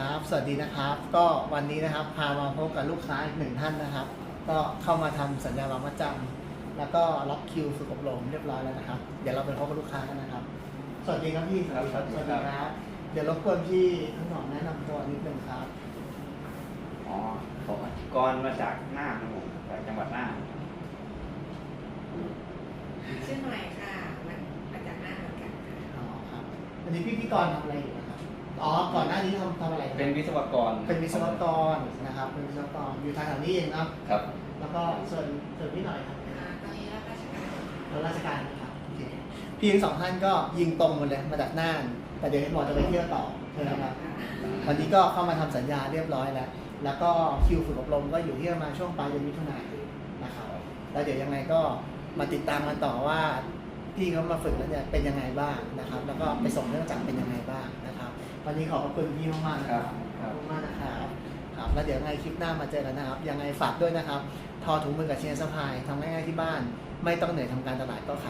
ครับ สวัสดีนะครับ ก็วันนี้นะครับพามาพบกับลูกค้าอีกหนึ่งท่านนะครับ ก็เข้ามาทำสัญญาวางมัดจำแล้วก็ล็อกคิวฝึกอบรมเรียบร้อยแล้วนะครับ เดี๋ยวเราไปพบกับลูกค้ากันนะครับ สวัสดีครับพี่ครับสวัสดีครับครับเดี๋ยวรบกวนพี่ทั้งสองแนะนำตัวนิดนึงครับ อ๋อผมกรมาจากน่านครับผมจากจังหวัดน่านชื่อหน่อยค่ะ มันมาจากหน้าเหมือนกันค่ะอ๋อครับ วันนี้พี่พี่กรณ์ทำอะไรอยู่นะครับ อ๋อ ก่อนหน้านี้ทำทำอะไรครับเป็นวิศวกรเป็นวิศวกรนะครับ เป็นวิศวกรอยู่ทางแถวนี้เองเนาะ ครับ แล้วก็ส่วนส่วนพี่หน่อยครับอ่าตอนนี้รับราชการรับราชการนะครับโอเคพี่ทั้งสองท่านก็ยิงตรงหมดเลยมาจากน่าน แต่เดี๋ยวเห็นบอกจะไปเที่ยวต่อใช่ไหมครับวันนี้ก็เข้ามาทำสัญญาเรียบร้อยแล้ว แล้วก็คิวฝึกอบรมก็อยู่ที่ประมาณช่วงปลายเดือนมิถุนายนนะครับ แล้วเดี๋ยวยังไงก็มาติดตามกันต่อว่า พี่เขามาฝึกแล้วเนี่ยเป็นยังไงบ้างนะครับ แล้วก็ไปส่งเรื่องจักรเป็นยังไงบ้างนะครับวันนี้ขอบพระคุณพี่มากๆนะครับขอบคุณมากนะครับครับแล้วเดี๋ยวยังไงคลิปหน้ามาเจอกันนะครับยังไงฝากด้วยนะครับ ทอถุงมือกับเชียร์สะพายทำง่ายๆที่บ้าน ไม่ต้องเหนื่อยทำการตลาดก็ขาย